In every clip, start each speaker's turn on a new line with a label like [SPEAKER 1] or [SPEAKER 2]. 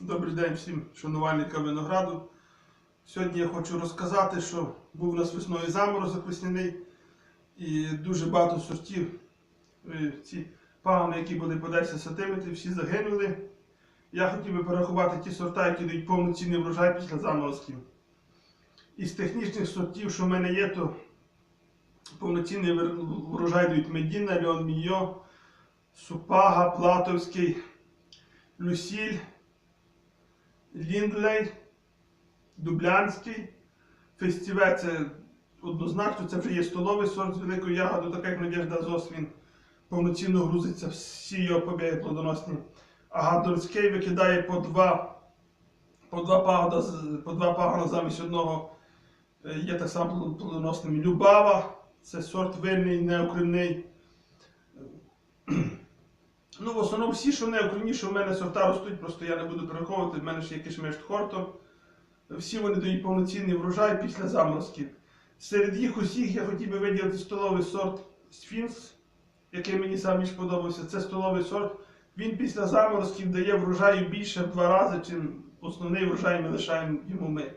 [SPEAKER 1] Добрий день всім шанувальникам винограду. Сьогодні я хочу розказати, що був у нас весною заморозок весняний і дуже багато сортів. е, Ці пагони, які були по 10 см, всі загинули. Я хотів би порахувати ті сорта, які дають повноцінний врожай після заморозків. Із технічних сортів, що в мене є, то повноцінний врожай дають Медіна, Леон Мійо, Супага, Платовський, Люсіль. Ліндлей, Дублянський. Фестіве це однозначно, це вже є столовий сорт з великою ягодою, така як Надежда Зос, він повноцінно грузиться, всі його побіги плодоносні. А Гадорський викидає по два, по два пагода, по два пагона замість одного. Е, Є так само плодоносним Любава, це сорт винний, неокремний. Ну, в основному всі, що найокремніше, у мене сорта ростуть, просто я не буду перераховувати, в мене ще є кишмеш хорто. Всі вони дають повноцінний врожай після заморозків. Серед їх усіх я хотів би виділити столовий сорт Сфінкс, який мені найбільш подобався. Це столовий сорт. Він після заморозків дає врожаю більше в два рази, чим основний врожай ми лишаємо йому ми.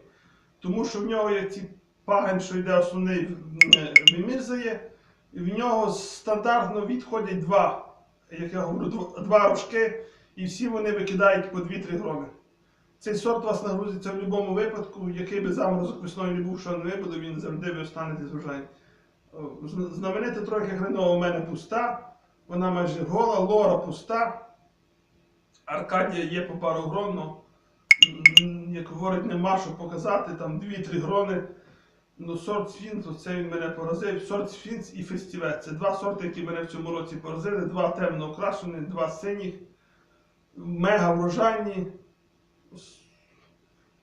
[SPEAKER 1] Тому що в нього є ці пагань, що йде основний е, вимірзає, в нього стандартно відходять два як я говорю, два рожки, і всі вони викидають по 2-3 громи. Цей сорт у вас нагрузиться в будь-якому випадку, який би заморозок весною не був, що не випаде, він завжди ви останетесь врожай. Знамените трохи гринова у мене пуста, вона майже гола, лора пуста. Аркадія є по пару грон, но, м, як говорить, нема що показати, там 2-3 грони. Ну, сорт Сфінкс, це він мене поразив. Сорт Сфінкс і фестівець. Це два сорти, які мене в цьому році поразили. Два темно окрашені, два синіх, мега врожайні.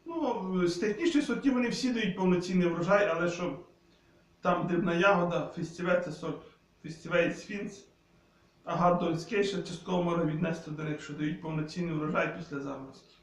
[SPEAKER 1] Ну, з технічних сортів вони всі дають повноцінний врожай, але що там дрібна ягода, фестівець це сорт фестівець Сфінкс. А Гаддольський ще частково можна віднести до них, що дають повноцінний врожай після заморозків.